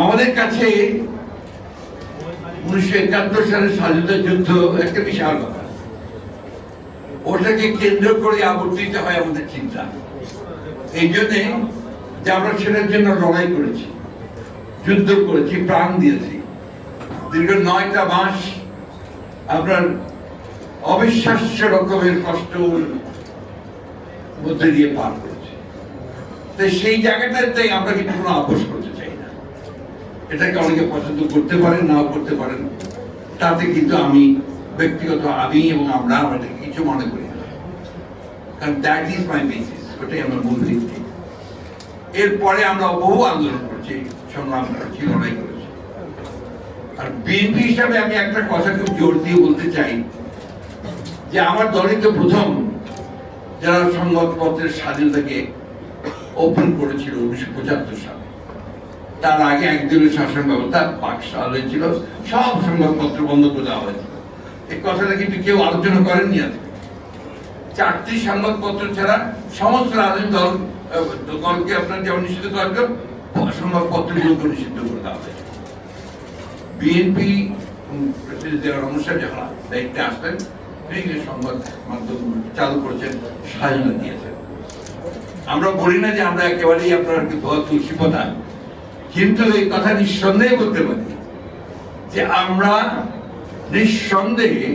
আমাদের কাছে উনিশশো একাত্তর সালের স্বাধীনতা যুদ্ধ একটা বিশাল ব্যাপার। ওটাকে কেন্দ্র করে আবর্তিত হয় আমাদের চিন্তা। এই জন্যে যে আমরা সেটার জন্য লড়াই করেছি, যুদ্ধ করেছি, প্রাণ দিয়েছি। দীর্ঘ নয়টা মাস আপনার অবিশ্বাস্য রকমের কষ্ট মধ্যে দিয়ে পার করেছি। তো সেই জায়গাটাতে আমরা কিন্তু কোনো আপোষ এটাকে অনেকে পছন্দ করতে পারেন, নাও করতে পারেন। তাতে কিন্তু আমি ব্যক্তিগত, আমি এবং আমরা এটাকে কিছু মনে করি না। কারণ দ্যাট ইজ মাই বেসিস ওটাই আমার মূল ভিত্তি। এরপরে আমরা বহু আন্দোলন করছি, সংগ্রাম করছি, লড়াই করেছি। আর বিএনপি হিসাবে আমি একটা কথা খুব জোর দিয়ে বলতে চাই, যে আমার দলই তো প্রথম যারা সংবাদপত্রের স্বাধীনতাকে ওপেন করেছিল উনিশশো পঁচাত্তর সালে তার আগে একদিনের শাসন ব্যবস্থা বাকশাল হয়েছিল, সব সংবাদপত্র বন্ধ করে দেওয়া হয়েছিল। এই কথাটা কিন্তু কেউ আলোচনা করেননি আজকে। চারটি সংবাদপত্র ছাড়া সমস্ত রাজনৈতিক দল দলকে আপনার যেমন নিষিদ্ধ করা হলো সংবাদপত্রগুলোকে নিষিদ্ধ করে দেওয়া হয়েছে। বিএনপি জিয়াউর রহমান যখন দায়িত্বে আসলেন তিনি সংবাদ মাধ্যম চালু করেছেন স্বাধীনতা দিয়েছেন। আমরা বলি না যে আমরা একেবারেই আপনার ধোয়া তুলসী পাতা কিন্তু এই কথা নিঃসন্দেহে বলতে পারি যে আমরা নিঃসন্দেহে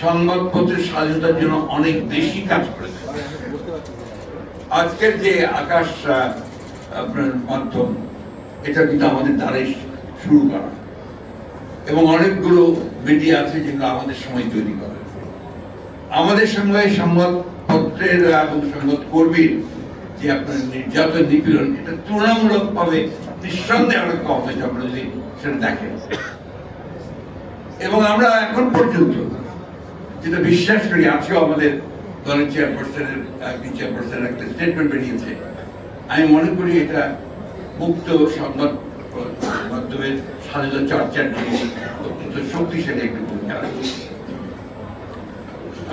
সংবাদপত্রের স্বাধীনতার জন্য অনেক বেশি কাজ করেছি আজকের যে আকাশ আপনার মাধ্যম, এটা কিন্তু আমাদের দ্বারাই শুরু করা। এবং অনেকগুলো মিডিয়া আছে যেগুলো আমাদের সময় তৈরি করে। আমাদের সঙ্গে সংবাদপত্রের এবং সংবাদ কর্মীর যে আপনার নির্যাতন নিপীড়ন, এটা তুলনামূলক ভাবে নিঃসন্দেহে অনেক কম হয়েছে আমরা যদি সেটা দেখেন এবং আমরা এখন পর্যন্ত যেটা বিশ্বাস করি, আজকেও আমাদের দলের চেয়ারপারসনের চেয়ারপারসনের একটা স্টেটমেন্ট বেরিয়েছে। আমি মনে করি এটা মুক্ত সংবাদ মাধ্যমের স্বাধীনতা চর্চার জন্য অত্যন্ত শক্তিশালী একটি ভূমিকা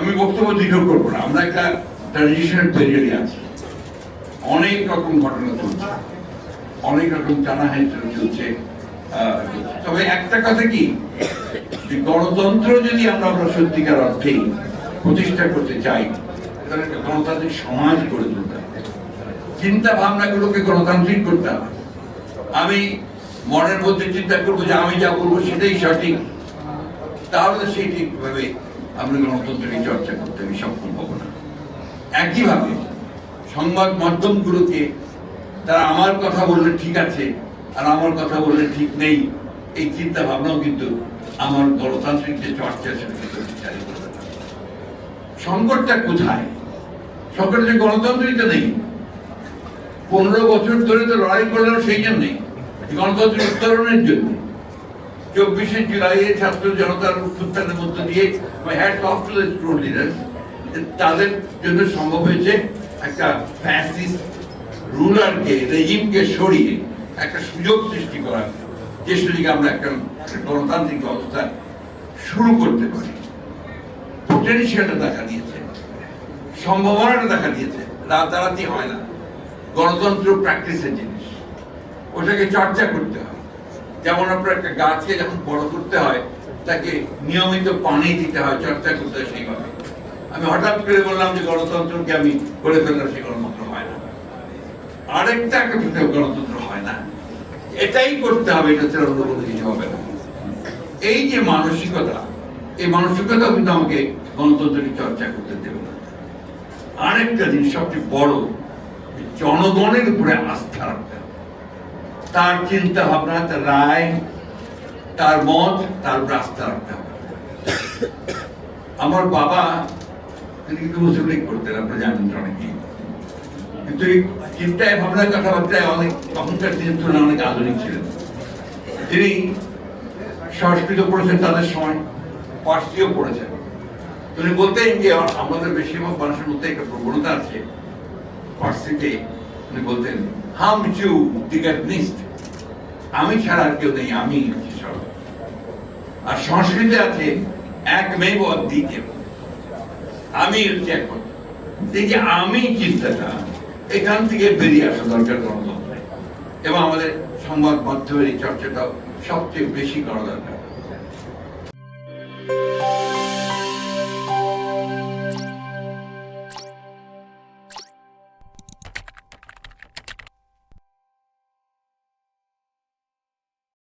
আমি বক্তব্য দীর্ঘ করব না। আমরা একটা ট্রানজিশনাল পিরিয়ডে আছি। অনেক রকম ঘটনা চলছে অনেক রকম টানাহানি চলছে তবে একটা কথা কি? যে গণতন্ত্র যদি আমরা আমরা সত্যিকার অর্থে প্রতিষ্ঠা করতে চাই, তাহলে গণতান্ত্রিক সমাজ গড়ে তুলতে হবে। চিন্তা ভাবনাগুলোকে গণতান্ত্রিক করতে হবে। আমি মনের মধ্যে চিন্তা করব যে আমি যা বলব সেটাই সঠিক। তাহলে সেই ঠিকভাবে আমরা গণতন্ত্রের চর্চা করতে আমি সক্ষম হব না। একইভাবে সংবাদ মাধ্যমগুলোকে তারা আমার কথা বললে ঠিক আছে আর আমার কথা বললে ঠিক নেই, এই চিন্তা ভাবনাও কিন্তু আমার গণতান্ত্রিক যে চর্চা সংকটটা কোথায়? সংকট যে গণতন্ত্রই তো নেই। পনেরো বছর ধরে তো লড়াই করলাম সেই জন্যই গণতন্ত্রের উত্তরণের জন্য। চব্বিশে জুলাই ছাত্র জনতার উত্থানের মধ্য দিয়ে hat off to the student leaders তাদের জন্য সম্ভব হয়েছে একটা রুলারকে রেজিমকে সরিয়ে একটা সুযোগ সৃষ্টি করা যে সুযোগে আমরা একটা গণতান্ত্রিক ব্যবস্থা শুরু করতে পারি। পোটেনশিয়ালটা দেখা দিয়েছে। সম্ভাবনাটা দেখা দিয়েছে। রাতারাতি হয় না। গণতন্ত্র প্র্যাকটিসের জিনিস। ওটাকে চর্চা করতে হয়। যেমন আপনার একটা গাছকে যখন বড় করতে হয়, তাকে নিয়মিত পানি দিতে হয়, চর্চা করতে হয় সেইভাবে। আমি হঠাৎ করে বললাম যে গণতন্ত্রকে আমি করে ফেললাম সেই গণতন্ত্র হয় না। আরেকটা একটা গণতন্ত্র হয় না। এটাই করতে হবে, এটা ছাড়া অন্য কোনো কিছু হবে না। এই যে মানসিকতা, এই মানসিকতা কিন্তু আমাকে গণতন্ত্রের চর্চা করতে দেবে না। আরেকটা জিনিস সবচেয়ে বড় জনগণের উপরে আস্থা রাখতে হবে। তার চিন্তা ভাবনা, তার রায়, তার মত, তার উপরে আস্থা রাখতে হবে। আমার বাবা তিনি কিন্তু মুসলিম লীগ করতেন, আপনি জানেন কিন্তু এই চিন্তায় কথাবার্তায় অনেক তখনকার দিনের তুলনায় অনেক আধুনিক ছিলেন। তিনি সংস্কৃত পড়েছেন তাদের সময় পড়েছেন। তিনি বলতেন যে, আমাদের বেশিরভাগ মানুষের মধ্যে একটা প্রবণতা আছে পার্সিতে। উনি বলতেন, হাম চু আমি ছাড়া আর কেউ নেই, আমি আর সংস্কৃতে আছে, এক মেয়ে দ্বিতীয় আমি হচ্ছে একমাত্র এই যে আমি চিন্তাটা, এখান থেকে বেরিয়ে আসা দরকার গণতন্ত্রে এবং আমাদের সংবাদ মাধ্যমের এই চর্চাটা সবচেয়ে বেশি করা দরকার।